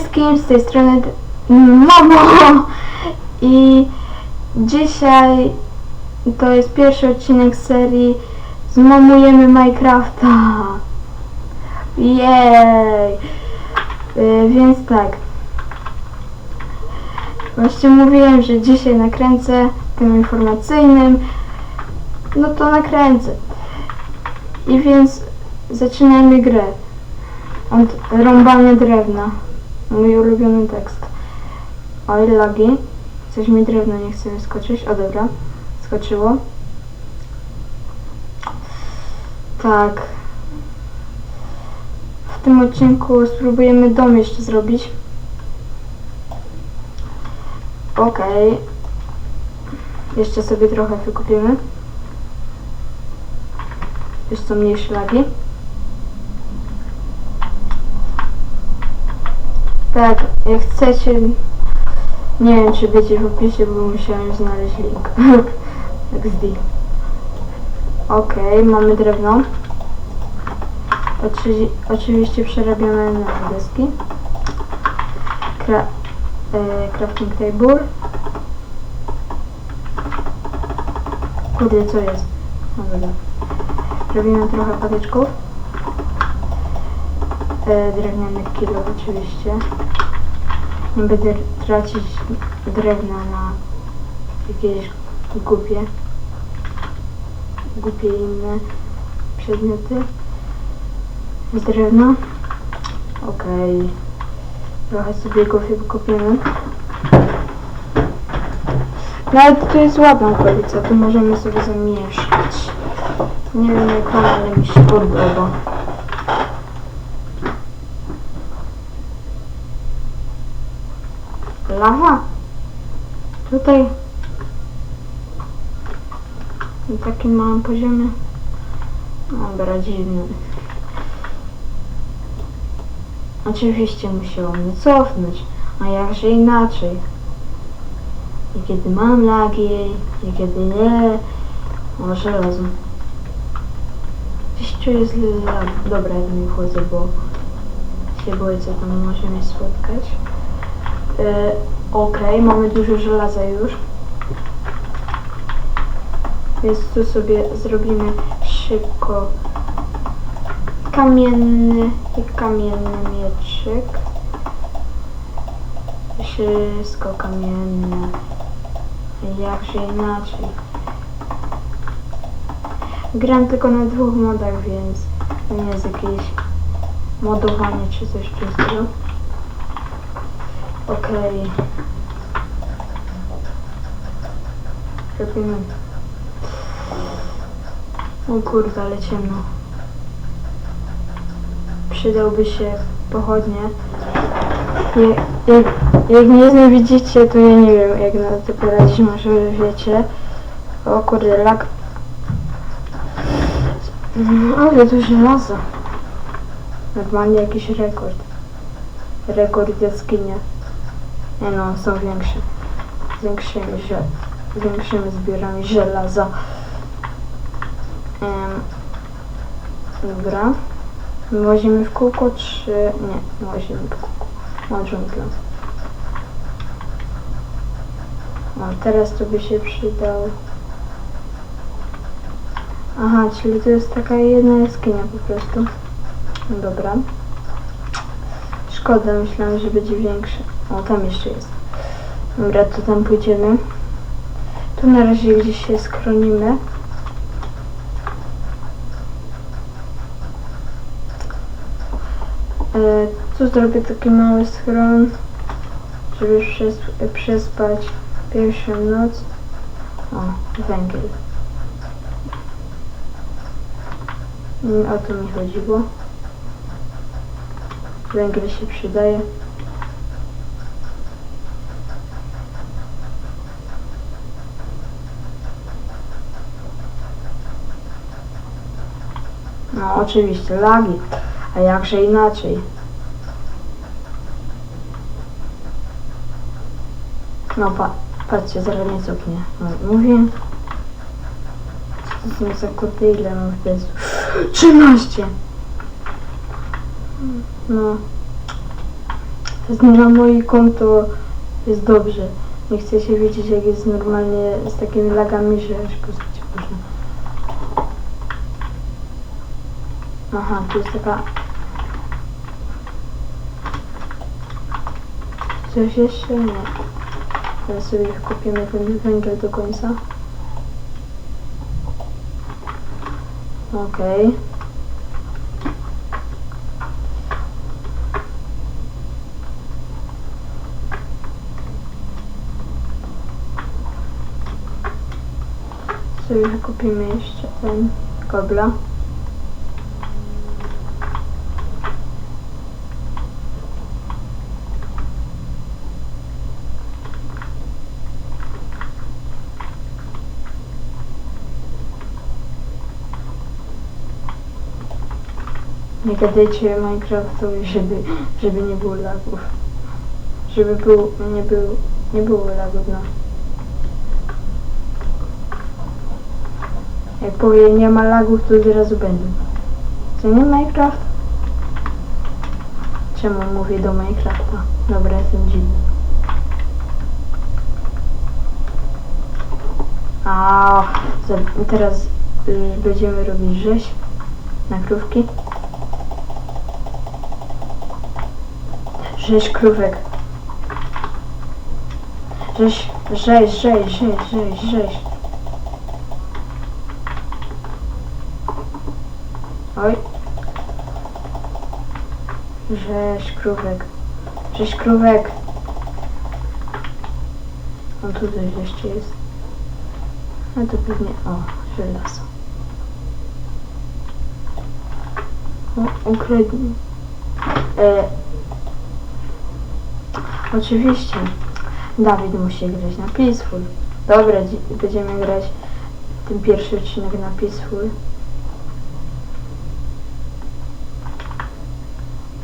wszystkim, z tej strony Mamo i dzisiaj to jest pierwszy odcinek serii Zmamujemy Minecrafta. Jej! Y, więc tak. Właśnie mówiłem, że dzisiaj nakręcę tym informacyjnym. No to nakręcę. I więc zaczynamy grę. Od rąbania drewna. Mój ulubiony tekst. Oj, lagi. Coś mi drewno nie chce skoczyć. O, dobra. Skoczyło. Tak. W tym odcinku spróbujemy dom jeszcze zrobić. Okej. Jeszcze sobie trochę wykupimy. Już są mniejsze Tak, jak chcecie, nie wiem czy będzie w opisie, bo musiałem znaleźć link. XD. Okej, mamy drewno. Oczy, oczywiście przerabiamy na deski. Kra, e, crafting table. Kurde, co jest? No dobra. Robimy trochę patyczków. E, drewniany kilo oczywiście. Nie będę tracić drewna na jakieś głupie, głupie inne przedmioty z drewna. Okej. Trochę sobie go wykopiemy. Nawet tu jest ładna okolica, tu możemy sobie zamieszkać. Nie wiem jak wam, ale mi się podoba. Lawa? Tutaj na takim małym poziomie. Dobra, dziwny. Oczywiście musiało mnie cofnąć, a jakże inaczej. I kiedy mam lagi, i kiedy nie, o żelazo. Gdzieś tu jest. Dobra, ja nie wchodzę, bo się boję, co tam może mnie spotkać. E, Okej, mamy dużo żelaza już. Więc tu sobie zrobimy szybko kamienny i kamienny mieczyk. Wszystko kamienne. Jakże inaczej. Gram tylko na dwóch modach, więc nie jest jakieś modowanie czy coś w Okej. Robimy. O kurde, ale ciemno. Przydałby się pochodnie. Jak, jak, jak nie widzicie, to ja nie wiem jak na to poradzić, może wiecie. O kurde, lak. Mm, Ale to żelazo. Normalnie jakiś rekord. Rekord jaskinia. Nie no, są większe. Z większymi, że, z żelaza. Dobra. Łazimy w kółko, czy... Nie, łazimy w kółko. Mam dżunglę. O, teraz to by się przydał. Aha, czyli to jest taka jedna jaskinia po prostu. Dobra. Szkoda, myślałem, że będzie większe. O, tam jeszcze jest. Dobra, to tam pójdziemy. Tu na razie gdzieś się skronimy. E, tu zrobię taki mały schron, żeby przes przespać pierwszą noc. O, węgiel. Mm, O to mi chodziło. Węgiel się przydaje. No oczywiście, lagi. A jakże inaczej? No pa, patrzcie, zaraz mnie cofnie. No, mówię. Co to są za kurde, ile mam w testu? 13! No. Na moje konto jest dobrze. Nie chcę się wiedzieć jak jest normalnie z takimi lagami, że aż poznać można. Aha, tu jest taka... Coś jeszcze? Nie. Teraz sobie kupimy ten węgiel do końca. Okej. Sobie kupimy jeszcze ten kobla. Nie gadajcie Minecraftowi, żeby, żeby nie było lagów. Żeby był, nie był, nie było lagów, no. Jak powie nie ma lagów, to od razu będą. Co nie Minecraft? Czemu mówię do Minecrafta? Dobra, jestem dziwny. A teraz będziemy robić rzeź na krówki. Rzeź krówek. Rzeź, rzeź, rzeź, rzeź, rzeź, rzeź. Oj. Rzeź krówek. Rzeź krówek. O, tutaj jeszcze jest. A to pewnie... O, żelazo. O, ukradnij. E, oczywiście. Dawid musi grać na Peaceful. Dobra, dzi- będziemy grać ten pierwszy odcinek na Peaceful.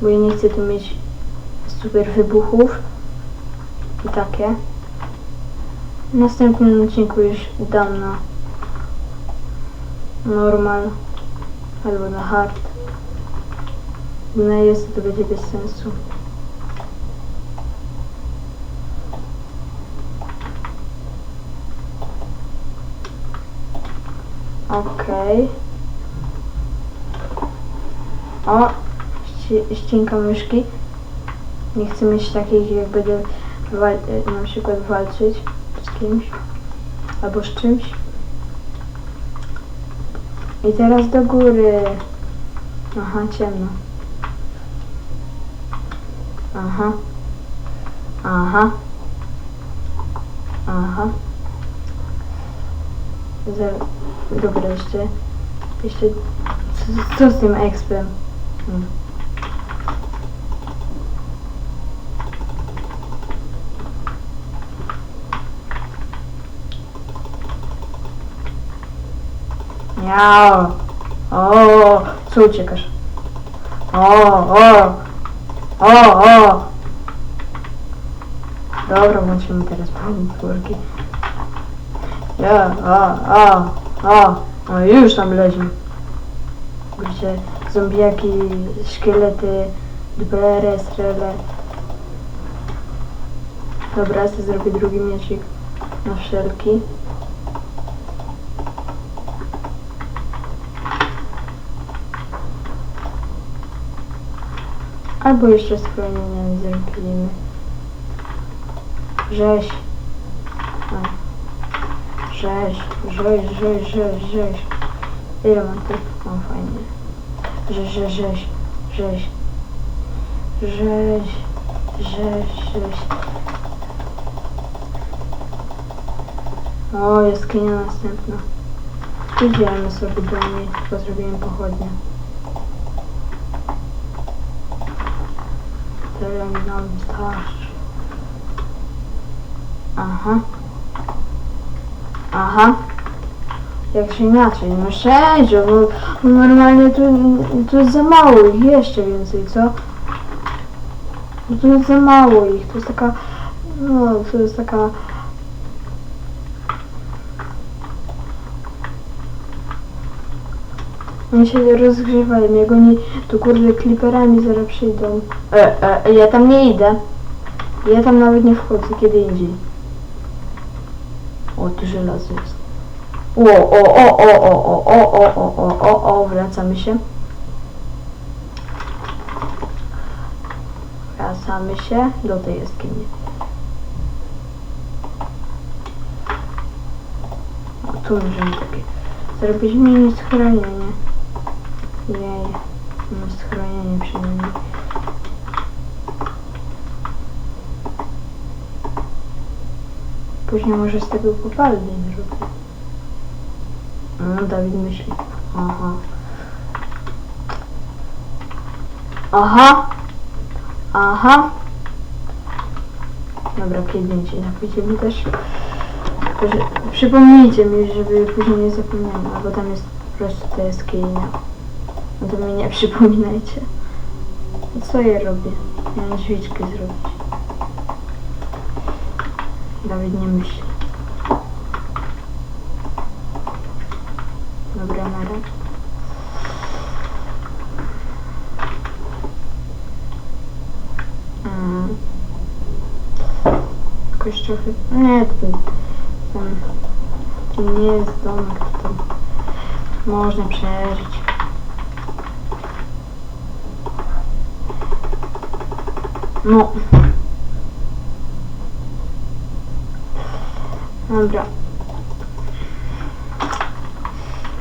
Bo ja nie chcę tu mieć super wybuchów i takie. W następnym odcinku już dam na normal albo na hard. Na jest to będzie bez sensu. Okej. O, ści- ścinka myszki. Nie chcę mieć takich, jak będę e, na przykład walczyć z kimś albo z czymś. I teraz do góry. Aha, ciemno. Aha. Aha. Aha. Zer- Dobra, jeszcze. Jeszcze. Co, co z tym expem? Hmm. Miau. O, co uciekasz? O, o, o, o. Dobra, włączymy teraz powtórki. Ja, a, a, a. No już tam leży. Gdzie zombiaki, szkielety, dublery, strele. Dobra, ja sobie zrobię drugi mieczik na wszelki. Albo jeszcze schronienie zrobimy. Rzeź. O. Rzeź, rzeź, rzeź, rzeź, rzeź. Ile mam tych? O, fajnie. Rzeź, rzeź, rzeź, rzeź. Rzeź, rzeź, rzeź. O, jaskinia następna. Idziemy sobie do niej, tylko zrobimy pochodnie. Tyle nam starczy. Aha. Aha. Jak się inaczej, no wszędzie, bo normalnie tu, tu jest za mało ich, jeszcze więcej, co? Tu jest za mało ich, to jest taka, no, to jest taka... Oni się rozgrzewają, jak oni tu kurde kliperami zaraz przyjdą. E, e, ja tam nie idę. Ja tam nawet nie wchodzę, kiedy indziej. O, tu żelazo jest. O, o, o, o, o, o, o, o, o, o, o, o, wracamy się. Wracamy się do tej jaskini. O, tu możemy takie zrobić mini schronienie. Jej, mamy schronienie przynajmniej. Później może z tego popalny zrobię. No, Dawid myśli. Aha. Aha. Aha. Dobra, kiedyś na pójdziemy też. Przypomnijcie mi, żeby później nie zapomniałem, albo tam jest po prostu ta jaskinia. No to mi nie przypominajcie. Co ja robię? Miałem drzwiczkę zrobić. Dawid nie myśli. Dobra, na razie. Mm. Jakoś trochę... Nie, to, to nie jest domek, to można przeżyć. No. Dobra.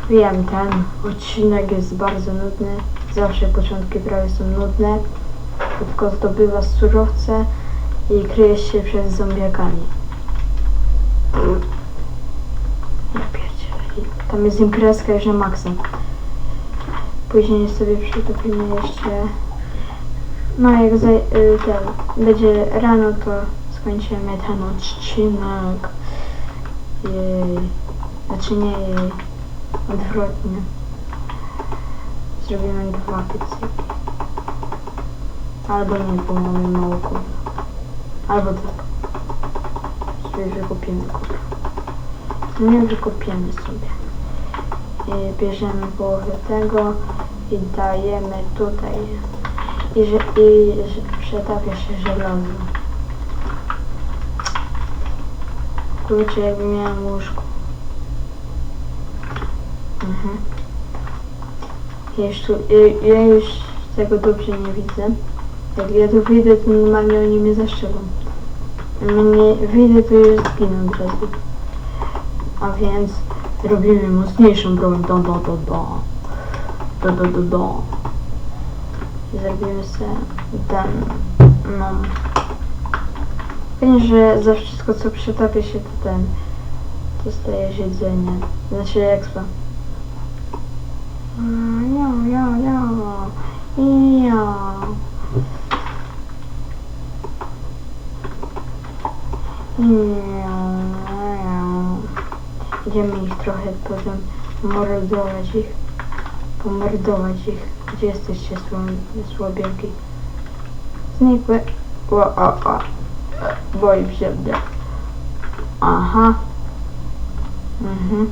Wiem, ten odcinek jest bardzo nudny. Zawsze początki prawie są nudne. Tylko zdobywa surowce i kryje się przed zombiakami. Ja pierdzielę. Tam jest imprezka już na maksa. Później sobie przytopimy jeszcze... No jak za, y, ten, będzie rano, to skończymy ten odcinek. Jej. Znaczy nie jej. Odwrotnie. Zrobimy dwa piecyki. Albo nie, bo mamy mało kur. Albo tak. Sobie wykopimy kur. Nie wykopiemy sobie. I bierzemy połowę tego i dajemy tutaj. I, że, i że przetapia się żelazo. Kurczę, jakby miałem łóżko. Mhm. Jeszcze, ja, ja już tego dobrze nie widzę. Jak ja tu wyjdę, to normalnie oni mnie zaszczelą. Jak nie wyjdę, to już zginę od razu. A więc robimy mocniejszą broń. Do, do, do, do. Do, do, do, do. Zrobimy sobie ten, no. Wiem, że za wszystko, co przytapia się, to ten, to staje się jedzenie. Znaczy ja, ja. Ja. Ja, ja. Idziemy ich trochę potem mordować ich. Pomordować ich. Gdzie jesteście słabiaki? Znikły. O, o, o. Boi się mnie. Aha. Mhm.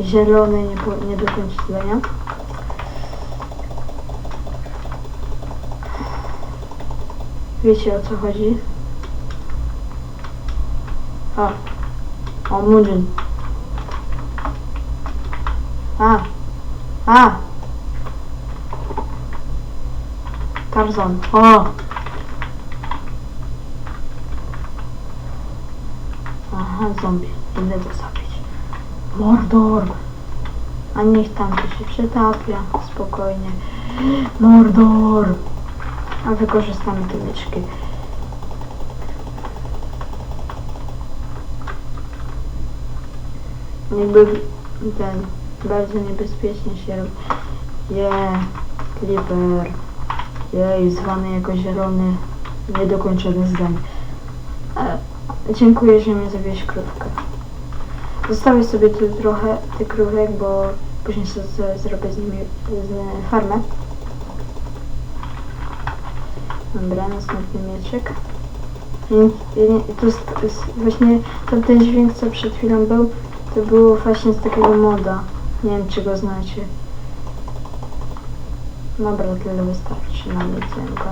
Zielony nie, po, nie do końca Wiecie o co chodzi? O. O, Mudzin. A. A. Tarzan. O. Aha, zombie. Idę go zabić. Mordor! A niech tam to się przetapia. Spokojnie. Mordor! A wykorzystamy te. Jakby ten bardzo niebezpiecznie się robi. Je, Clipper. Jej, zwany jako zielony. Niedokończone zdanie. E, dziękuję, że mnie zabiłeś krówkę. Zostawię sobie tu trochę tych krówek, bo później sobie zrobię z nimi z farmę. Dobra, następny mieczek. I, i, i to jest, jest właśnie tamten dźwięk, co przed chwilą był, to było właśnie z takiego moda. Nie wiem, czy go znacie. Dobra, tyle wystarczy na jedzonko.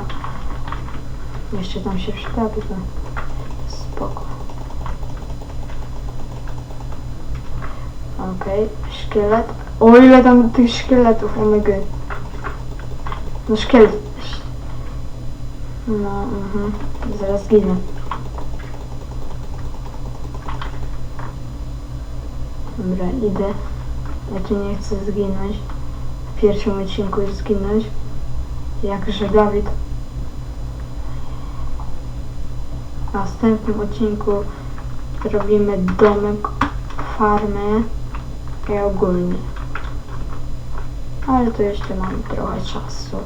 Jeszcze tam się to spoko. Okej, szkielet. O ile tam tych szkieletów, omega. No szkielet. No, mhm. Zaraz ginę. Dobra, idę. Ja tu nie chcę zginąć. W pierwszym odcinku już zginąć. Jakże Dawid. W następnym odcinku zrobimy domek, farmę i ogólnie. Ale to jeszcze mam trochę czasu.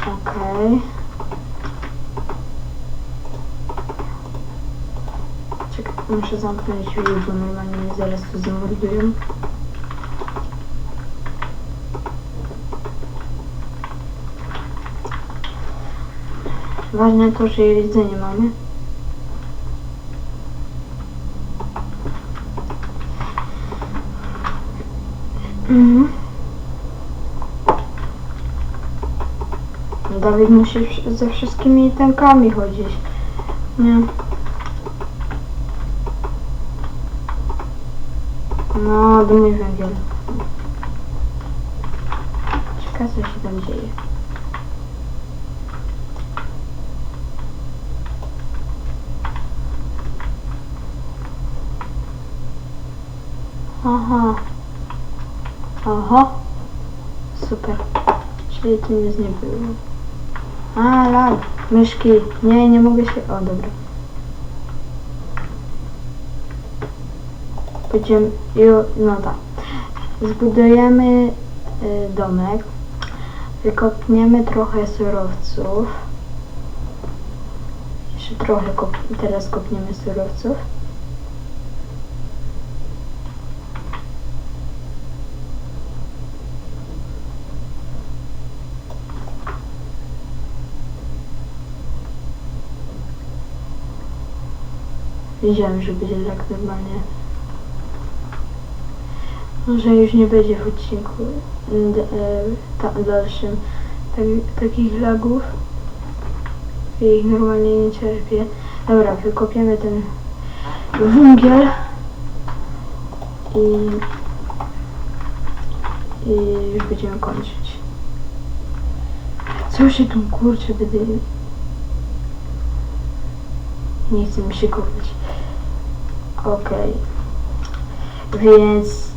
Okej. Czekaj, muszę zamknąć drzwi, bo normalnie mnie zaraz tu zamordują. Ważne to, że jedzenie mamy. Mhm. Dawid musi ze wszystkimi tankami chodzić. Nie. No, do mój węgiel. Ciekawe co się tam dzieje. Aha. Aha. Super. Czyli tu nic nie było. A, lag. Myszki. Nie, nie mogę się... O, dobra. Będziemy... No tak. Zbudujemy y, domek. Wykopniemy trochę surowców. Jeszcze trochę kop... teraz kopniemy surowców. Wiedziałem, że będzie tak normalnie. Może już nie będzie w odcinku d- e, dalszym tak, takich lagów. Ja ich normalnie nie cierpię. Dobra, wykopiemy ten węgiel i, i już będziemy kończyć. Co się tu kurczę będę... Nie chce mi się kopać. Okej. Więc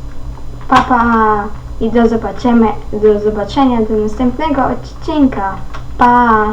papa i do zobaczenia, do zobaczenia do następnego odcinka. Pa!